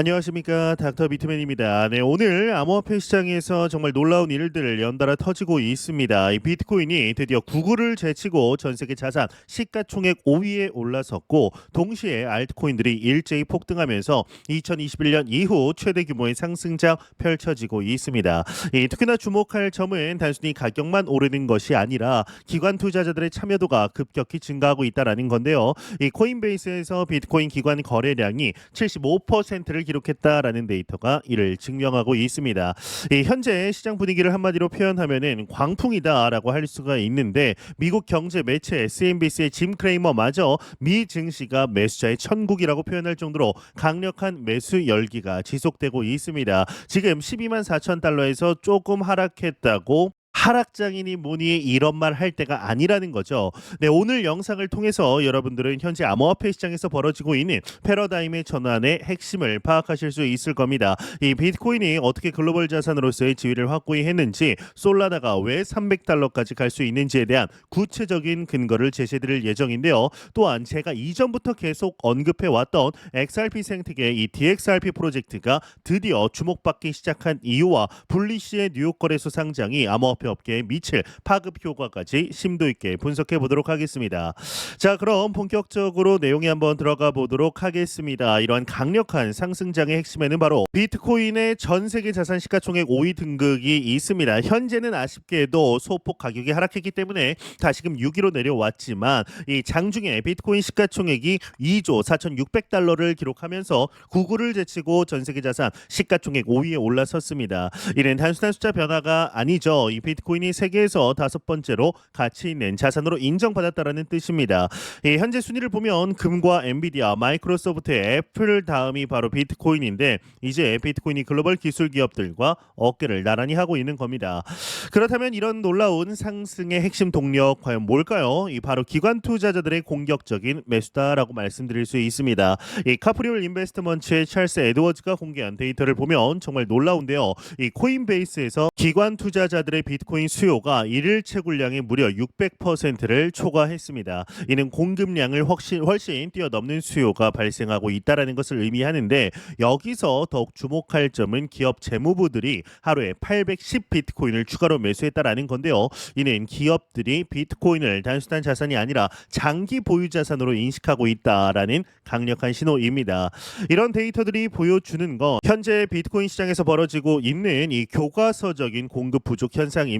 안녕하십니까 닥터 비트맨입니다. 네 오늘 암호화폐 시장에서 정말 놀라운 일들 연달아 터지고 있습니다. 이 비트코인이 드디어 구글을 제치고 전 세계 자산 시가총액 5위에 올라섰고 동시에 알트코인들이 일제히 폭등하면서 2021년 이후 최대 규모의 상승장 펼쳐지고 있습니다. 이 특히나 주목할 점은 단순히 가격만 오르는 것이 아니라 기관 투자자들의 참여도가 급격히 증가하고 있다라는 건데요. 이 코인베이스에서 비트코인 기관 거래량이 75%를 기록했다라는 데이터가 이를 증명하고 있습니다. 이 현재 시장 분위기를 한마디로 표현하면은 광풍이다라고 할 수가 있는데 미국 경제 매체 CNBC의 짐 크레이머마저 미 증시가 매수자의 천국이라고 표현할 정도로 강력한 매수 열기가 지속되고 있습니다. 지금 12만 4천 달러에서 조금 하락했다고 하락장이니 뭐니 이런 말 할 때가 아니라는 거죠. 네, 오늘 영상을 통해서 여러분들은 현재 암호화폐 시장에서 벌어지고 있는 패러다임의 전환의 핵심을 파악하실 수 있을 겁니다. 이 비트코인이 어떻게 글로벌 자산으로서의 지위를 확고히 했는지, 솔라나가 왜 300달러까지 갈 수 있는지에 대한 구체적인 근거를 제시해드릴 예정인데요. 또한 제가 이전부터 계속 언급해 왔던 XRP 생태계 이 DXRP 프로젝트가 드디어 주목받기 시작한 이유와 분리시의 뉴욕 거래소 상장이 암호화폐 업계에 미칠 파급 효과까지 심도 있게 분석해 보도록 하겠습니다. 자, 그럼 본격적으로 내용에 한번 들어가 보도록 하겠습니다. 이러한 강력한 상승장의 핵심에는 바로 비트코인의 전 세계 자산 시가총액 5위 등극이 있습니다. 현재는 아쉽게도 소폭 가격이 하락했기 때문에 다시금 6위로 내려왔지만 이 장중에 비트코인 시가총액이 2조 4,600달러를 기록하면서 구글을 제치고 전 세계 자산 시가총액 5위에 올라섰습니다. 이는 단순한 숫자 변화가 아니죠. 이 비트 코인이 세계에서 다섯 번째로 가치 있는 자산으로 인정받았다라는 뜻입니다. 이 현재 순위를 보면 금과 엔비디아, 마이크로소프트, 애플 다음이 바로 비트코인인데 이제 비트코인이 글로벌 기술 기업들과 어깨를 나란히 하고 있는 겁니다. 그렇다면 이런 놀라운 상승의 핵심 동력 과연 뭘까요? 이 바로 기관 투자자들의 공격적인 매수다라고 말씀드릴 수 있습니다. 이 카프리올 인베스트먼트의 찰스 에드워즈가 공개한 데이터를 보면 정말 놀라운데요. 이 코인베이스에서 기관 투자자들의 비트코인 수요가 일일 채굴량의 무려 600%를 초과했습니다. 이는 공급량을 훨씬, 훨씬 뛰어넘는 수요가 발생하고 있다라는 것을 의미하는데 여기서 더욱 주목할 점은 기업 재무부들이 하루에 810 비트코인을 추가로 매수했다라는 건데요. 이는 기업들이 비트코인을 단순한 자산이 아니라 장기 보유 자산으로 인식하고 있다라는 강력한 신호입니다. 이런 데이터들이 보여주는 건 현재 비트코인 시장에서 벌어지고 있는 이 교과서적인 공급 부족 현상입니다.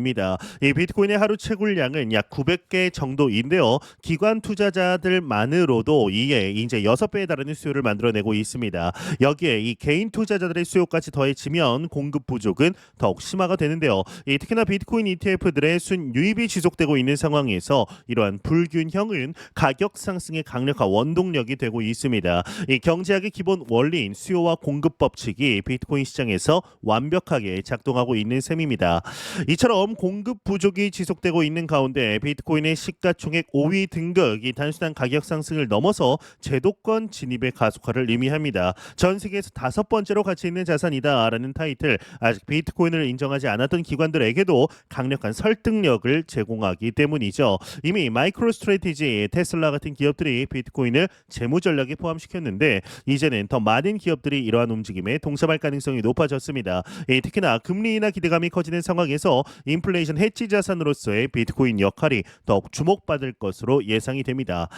이 비트코인의 하루 채굴량은 약 900개 정도인데요. 기관 투자자들만으로도 이에 이제 6배에 달하는 수요를 만들어내고 있습니다. 여기에 이 개인 투자자들의 수요까지 더해지면 공급 부족은 더욱 심화가 되는데요. 이 특히나 비트코인 ETF들의 순 유입이 지속되고 있는 상황에서 이러한 불균형은 가격 상승의 강력한 원동력이 되고 있습니다. 이 경제학의 기본 원리인 수요와 공급 법칙이 비트코인 시장에서 완벽하게 작동하고 있는 셈입니다. 이처럼 공급 부족이 지속되고 있는 가운데 비트코인의 시가총액 5위 등극이 단순한 가격 상승을 넘어서 제도권 진입의 가속화를 의미합니다. 전 세계에서 다섯 번째로 가치 있는 자산이다라는 타이틀 아직 비트코인을 인정하지 않았던 기관들에게도 강력한 설득력을 제공하기 때문이죠. 이미 마이크로 스트레티지, 테슬라 같은 기업들이 비트코인을 재무 전략에 포함시켰는데 이제는 더 많은 기업들이 이러한 움직임에 동참할 가능성이 높아졌습니다. 예, 특히나 금리 인하 기대감이 커지는 상황에서 인플레이션 해치 자산으로서의 비트코인 역할이 더욱 주목받을 것으로 예상이 됩니다.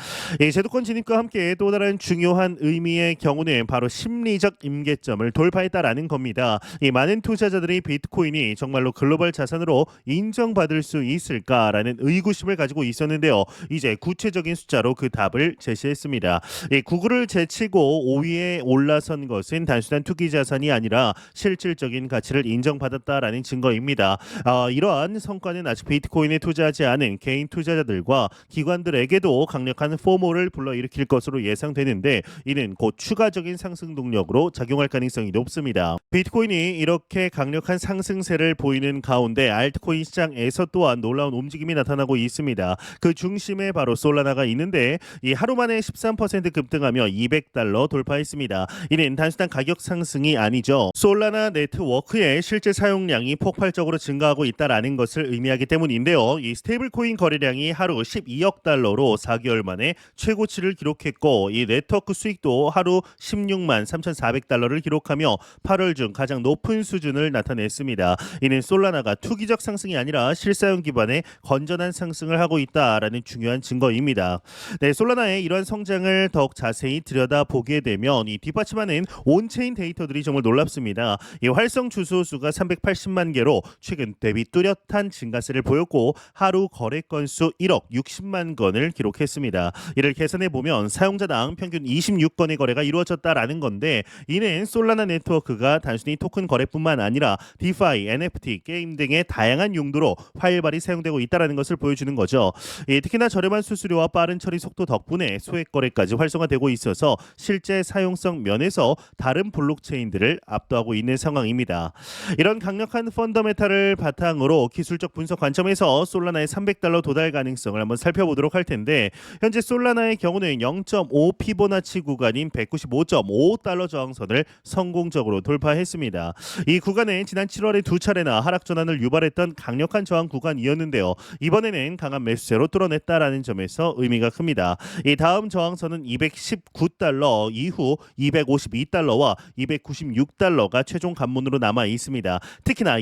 예, 제도권 진입과 함께 또 다른 중요한 의미의 경우는 바로 심리적 임계점을 돌파했다라는 겁니다. 이 많은 투자자들이 비트코인이 정말로 글로벌 자산으로 인정받을 수 있을까라는 의구심을 가지고 있었는데요. 이제 구체적인 숫자로 그 답을 제시했습니다. 이 구글을 제치고 5위에 올라선 것은 단순한 투기 자산이 아니라 실질적인 가치를 인정받았다라는 증거입니다. 아, 이 러한 성과는 아직 비트코인에 투자하지 않은 개인 투자자들과 기관들에게도 강력한 포모를 불러일으킬 것으로 예상되는데 이는 곧 추가적인 상승 동력으로 작용할 가능성이 높습니다. 비트코인이 이렇게 강력한 상승세를 보이는 가운데 알트코인 시장에서 또한 놀라운 움직임이 나타나고 있습니다. 그 중심에 바로 솔라나가 있는데 이 하루 만에 13% 급등하며 200달러 돌파했습니다. 이는 단순한 가격 상승이 아니죠. 솔라나 네트워크의 실제 사용량이 폭발적으로 증가하고 있다 라 있다라는 것을 의미하기 때문인데요. 이 스테이블 코인 거래량이 하루 12억 달러로 4개월 만에 최고치를 기록했고 이 네트워크 수익도 하루 16만 3,400달러를 기록하며 8월 중 가장 높은 수준을 나타냈습니다. 이는 솔라나가 투기적 상승이 아니라 실사용 기반의 건전한 상승을 하고 있다라는 중요한 증거입니다. 네, 솔라나의 이러한 성장을 더욱 자세히 들여다 보게 되면 이 뒷받침하는 온체인 데이터들이 정말 놀랍습니다. 이 활성 주소 수가 380만 개로 최근 대비 뚜렷한 증가세를 보였고 하루 거래 건수 1억 60만 건을 기록했습니다. 이를 계산해 보면 사용자당 평균 26건의 거래가 이루어졌다라는 건데 이는 솔라나 네트워크가 단순히 토큰 거래뿐만 아니라 디파이, NFT, 게임 등의 다양한 용도로 활발히 사용되고 있다라는 것을 보여주는 거죠. 예, 특히나 저렴한 수수료와 빠른 처리 속도 덕분에 소액 거래까지 활성화되고 있어서 실제 사용성 면에서 다른 블록체인들을 압도하고 있는 상황입니다. 이런 강력한 펀더메탈을 바탕으로 기술적 분석 관점에서 솔라나의 300달러 도달 가능성을 한번 살펴보도록 할 텐데 현재 솔라나의 경우는 0.5 피보나치 구간인 195.5달러 저항선을 성공적으로 돌파했습니다. 이 구간은 지난 7월에 두 차례나 하락 전환을 유발했던 강력한 저항 구간이었는데요. 이번에는 강한 매수세로 뚫어냈다라는 점에서 의미가 큽니다. 이 다음 저항선은 219달러 이후 252달러와 296달러가 최종 관문으로 남아 있습니다. 특히나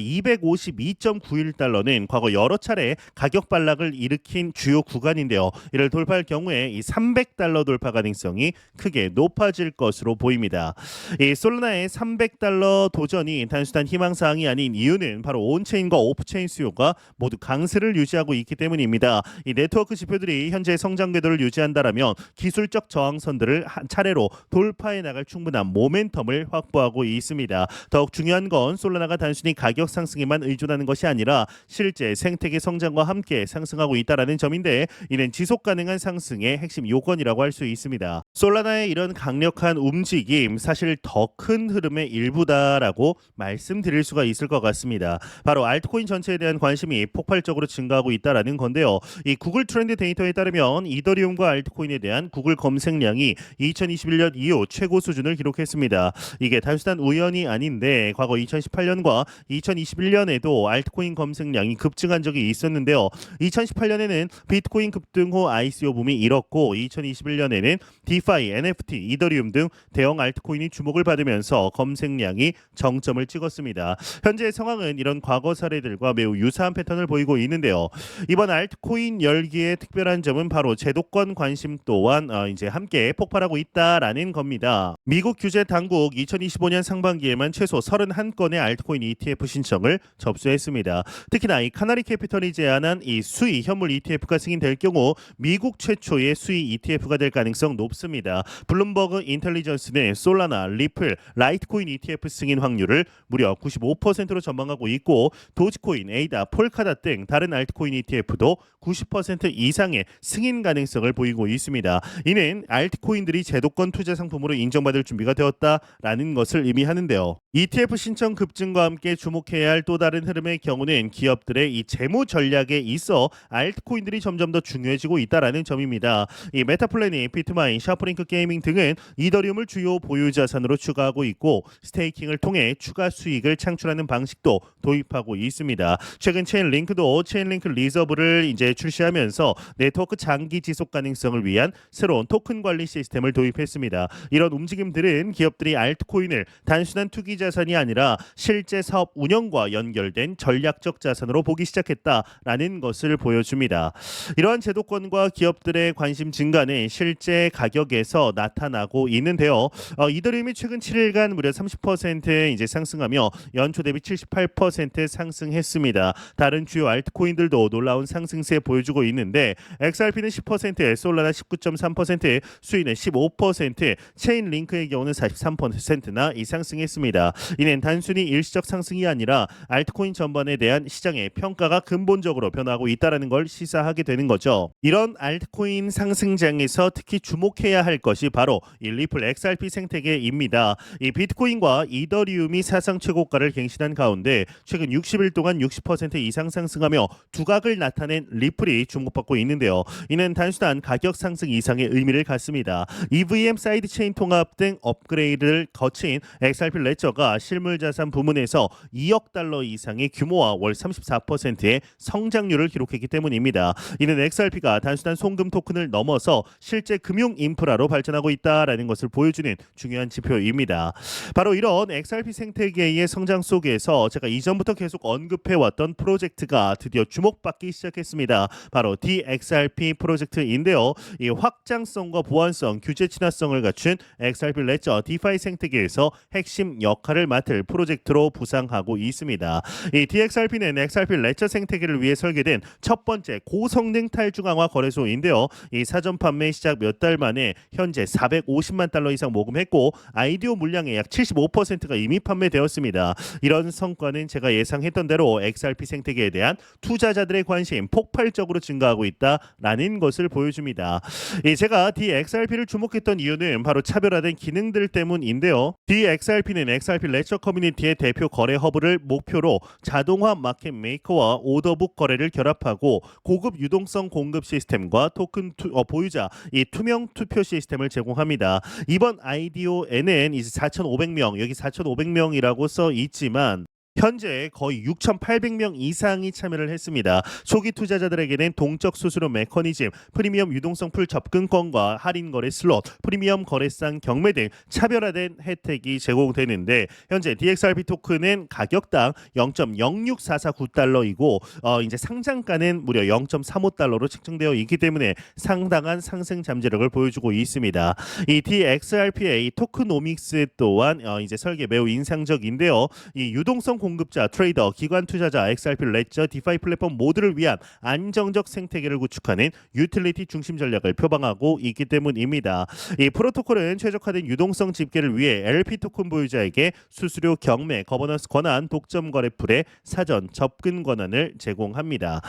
252.91달러는 과거 여러 차례 가격 반락을 일으킨 주요 구간인데요. 이를 돌파할 경우에 이 300달러 돌파 가능성이 크게 높아질 것으로 보입니다. 이 솔라나의 300달러 도전이 단순한 희망 사항이 아닌 이유는 바로 온체인과 오프체인 수요가 모두 강세를 유지하고 있기 때문입니다. 이 네트워크 지표들이 현재 성장 궤도를 유지한다라면 기술적 저항선들을 한 차례로 돌파해 나갈 충분한 모멘텀을 확보하고 있습니다. 더욱 중요한 건 솔라나가 단순히 가격 상승에만 의존하는 것이 아니라 실제 생태계 성장과 함께 상승하고 있다라는 점인데 이는 지속 가능한 상승의 핵심 요건이라고 할 수 있습니다. 솔라나의 이런 강력한 움직임 사실 더 큰 흐름의 일부다라고 말씀드릴 수가 있을 것 같습니다. 바로 알트코인 전체에 대한 관심이 폭발적으로 증가하고 있다라는 건데요. 이 구글 트렌드 데이터에 따르면 이더리움과 알트코인에 대한 구글 검색량이 2021년 이후 최고 수준을 기록했습니다. 이게 단순한 우연이 아닌데 과거 2018년과 2021년에도 알트코인 검색량이 급증한 적이 있었는데요. 2018년에는 비트코인 급등 후 ICO 붐이 일었고 2021년에는 디파이, NFT, 이더리움 등 대형 알트코인이 주목을 받으면서 검색량이 정점을 찍었습니다. 현재 상황은 이런 과거 사례들과 매우 유사한 패턴을 보이고 있는데요. 이번 알트코인 열기의 특별한 점은 바로 제도권 관심 또한 어, 이제 함께 폭발하고 있다라는 겁니다. 미국 규제 당국 2025년 상반기에만 최소 31건의 알트코인 ETF 신청을 접수했습니다. 특히나 이 카나리 캐피털이 제안한 이 수의 현물 ETF가 승인될 경우 미국 최초의 수의 ETF가 될 가능성 높습니다. 블룸버그 인텔리전스는 솔라나, 리플, 라이트코인 ETF 승인 확률을 무려 95%로 전망하고 있고 도지코인, 에이다, 폴카다 등 다른 알트코인 ETF도 90% 이상의 승인 가능성을 보이고 있습니다. 이는 알트코인들이 제도권 투자 상품으로 인정받을 준비가 되었다라는 것을 의미하는데요. ETF 신청 급증과 함께 주목해야 할 또 다른 흐름의 경우는 기업들의 이 재무 전략에 있어 알트코인들이 점점 더 중요해지고 있다라는 점입니다. 이 메타플래닝, 비트마인, 샤프링크 게이밍 등은 이더리움을 주요 보유 자산으로 추가하고 있고 스테이킹을 통해 추가 수익을 창출하는 방식도 도입하고 있습니다. 최근 체인링크도 체인링크 리저브를 이제 출시하면서 네트워크 장기 지속 가능성을 위한 새로운 토큰 관리 시스템을 도입했습니다. 이런 움직임들은 기업들이 알트코인을 단순한 투기 자산이 아니라 실제 사업 운영과 연결된 전략 적 자산으로 보기 시작했다라는 것을 보여줍니다. 이러한 제도권과 기업들의 관심 증가는 실제 가격에서 나타나고 있는데요. 어, 이더리움이 최근 7일간 무려 30% 이제 상승하며 연초 대비 78% 상승했습니다. 다른 주요 알트코인들도 놀라운 상승세 보여주고 있는데 XRP는 10%, 솔라나 19.3%, 수위는 15%, 체인 링크의 경우는 43%나 이 상승했습니다. 이는 단순히 일시적 상승이 아니라 알트코인 전반에 대한 시장의 평가가 근본적으로 변화하고 있다는 걸 시사하게 되는 거죠. 이런 알트코인 상승장에서 특히 주목해야 할 것이 바로 이 리플 XRP 생태계입니다. 이 비트코인과 이더리움이 사상 최고가를 갱신한 가운데 최근 60일 동안 60% 이상 상승하며 두각을 나타낸 리플이 주목받고 있는데요. 이는 단순한 가격 상승 이상의 의미를 갖습니다. EVM 사이드 체인 통합 등 업그레이드를 거친 XRP 레저가 실물 자산 부문에서 2억 달러 이상의 규모와 월 34%의 성장률을 기록했기 때문입니다. 이는 XRP가 단순한 송금 토큰을 넘어서 실제 금융 인프라로 발전하고 있다라는 것을 보여주는 중요한 지표입니다. 바로 이런 XRP 생태계의 성장 속에서 제가 이전부터 계속 언급해 왔던 프로젝트가 드디어 주목받기 시작했습니다. 바로 DXRP 프로젝트인데요. 이 확장성과 보안성, 규제 친화성을 갖춘 XRP 레저 디파이 생태계에서 핵심 역할을 맡을 프로젝트로 부상하고 있습니다. 이 DXRP 는 XRP 레저 생태계를 위해 설계된 첫 번째 고성능 탈중앙화 거래소인데요. 이 사전 판매 시작 몇 달 만에 현재 450만 달러 이상 모금했고 아이디오 물량의 약 75%가 이미 판매되었습니다. 이런 성과는 제가 예상했던 대로 XRP 생태계에 대한 투자자들의 관심 폭발적으로 증가하고 있다라는 것을 보여줍니다. 이 제가 DXRP를 주목했던 이유는 바로 차별화된 기능들 때문인데요. DXRP는 XRP 레처 커뮤니티의 대표 거래 허브를 목표로 자동화 마켓 메이커와 오더북 거래를 결합하고 고급 유동성 공급 시스템과 토큰 투, 어, 보유자 이 투명 투표 시스템을 제공합니다. 이번 아이디오에는 이제 4,500명 여기 4,500명이라고 써 있지만 현재 거의 6,800명 이상이 참여를 했습니다. 초기 투자자들에게는 동적 수수료 메커니즘, 프리미엄 유동성 풀 접근권과 할인 거래 슬롯, 프리미엄 거래상 경매 등 차별화된 혜택이 제공되는데 현재 DXRP 토큰은 가격당 0.06449달러이고 어, 이제 상장가는 무려 0.35달러로 책정되어 있기 때문에 상당한 상승 잠재력을 보여주고 있습니다. 이 DXRP의 토크노믹스 또한 어, 이제 설계 매우 인상적인데요. 이 유동성 공급자, 트레이더, 기관 투자자, XRP 레저, 디파이 플랫폼 모두를 위한 안정적 생태계를 구축하는 유틸리티 중심 전략을 표방하고 있기 때문입니다. 이 프로토콜은 최적화된 유동성 집계를 위해 LP 토큰 보유자에게 수수료 경매, 거버넌스 권한, 독점 거래 풀의 사전 접근 권한을 제공합니다.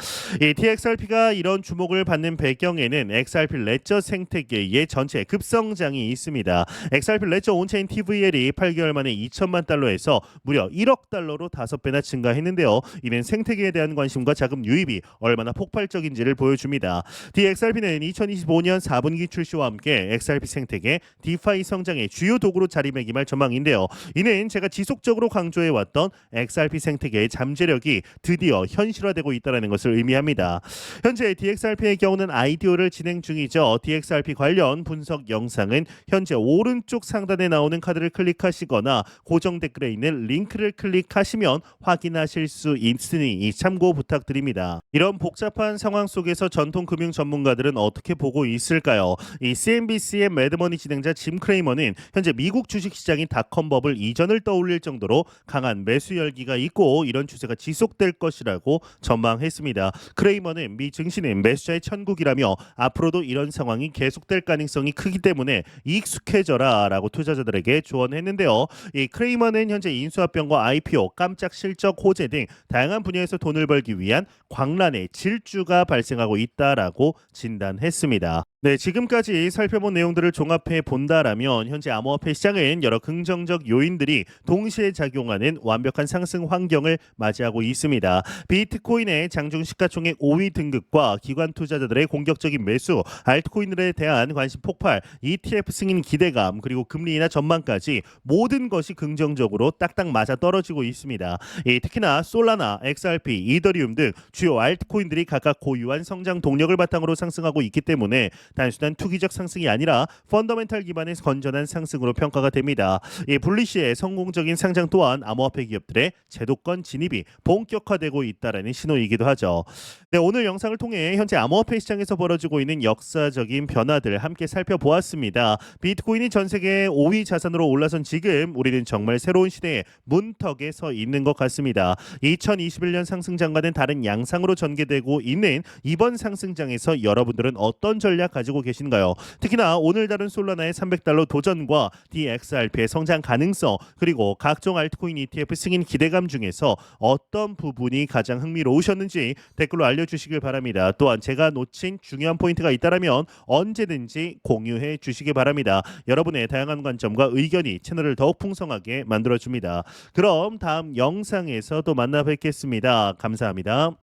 이 DXRP가 이런 주목을 받는 배경에는 XRP 레저 생태계의 전체 급성장이 있습니다. XRP 레저 온체인 TVL이 8개월 만에 2천만 달러에서 무려 1억 달러로 다섯 배나 증가했는데요. 이는 생태계에 대한 관심과 자금 유입이 얼마나 폭발적인지를 보여줍니다. DXRP는 2025년 4분기 출시와 함께 XRP 생태계 디파이 성장의 주요 도구로 자리매김할 전망인데요. 이는 제가 지속적으로 강조해 왔던 XRP 생태계의 잠재력이 드디어 현실화되고 있다는 것을 의미합니다. 현재 DXRP의 경우는 아이디오를 진행 중이죠. DXRP 관련 분석 영상은 현재 오른쪽 상단에 나오는 카드를 클릭하시거나 고정 댓글에 있는 링크를 클릭하시 면 확인하실 수 있으니 이 참고 부탁드립니다. 이런 복잡한 상황 속에서 전통 금융 전문가들은 어떻게 보고 있을까요? 이 CNBC의 매드머니 진행자 짐 크레이머는 현재 미국 주식 시장이 닷컴 버블 이전을 떠올릴 정도로 강한 매수 열기가 있고 이런 추세가 지속될 것이라고 전망했습니다. 크레이머는 미 증시는 매수자의 천국이라며 앞으로도 이런 상황이 계속될 가능성이 크기 때문에 익숙해져라라고 투자자들에게 조언했는데요. 이 크레이머는 현재 인수합병과 IPO, 깜짝 실적 호재 등 다양한 분야에서 돈을 벌기 위한 광란의 질주가 발생하고 있다라고 진단했습니다. 네, 지금까지 살펴본 내용들을 종합해 본다라면 현재 암호화폐 시장은 여러 긍정적 요인들이 동시에 작용하는 완벽한 상승 환경을 맞이하고 있습니다. 비트코인의 장중 시가총액 5위 등급과 기관 투자자들의 공격적인 매수, 알트코인들에 대한 관심 폭발, ETF 승인 기대감, 그리고 금리 인하 전망까지 모든 것이 긍정적으로 딱딱 맞아 떨어지고 있습니다. 이 특히나 솔라나, XRP, 이더리움 등 주요 알트코인들이 각각 고유한 성장 동력을 바탕으로 상승하고 있기 때문에 단순한 투기적 상승이 아니라 펀더멘탈 기반의 건전한 상승으로 평가가 됩니다. 이 분리시의 성공적인 상장 또한 암호화폐 기업들의 제도권 진입이 본격화되고 있다라는 신호이기도 하죠. 네, 오늘 영상을 통해 현재 암호화폐 시장에서 벌어지고 있는 역사적인 변화들 함께 살펴보았습니다. 비트코인이 전 세계 5위 자산으로 올라선 지금 우리는 정말 새로운 시대의 문턱에 서 있는 것 같습니다. 2021년 상승장과는 다른 양상으로 전개되고 있는 이번 상승장에서 여러분들은 어떤 전략 가지고 계신가요? 특히나 오늘 다룬 솔라나의 300달러 도전과 DXRP의 성장 가능성 그리고 각종 알트코인 ETF 승인 기대감 중에서 어떤 부분이 가장 흥미로우셨는지 댓글로 알려주시길 바랍니다. 또한 제가 놓친 중요한 포인트가 있다면 언제든지 공유해 주시기 바랍니다. 여러분의 다양한 관점과 의견이 채널을 더욱 풍성하게 만들어줍니다. 그럼 다음 영상에서 또 만나 뵙겠습니다. 감사합니다.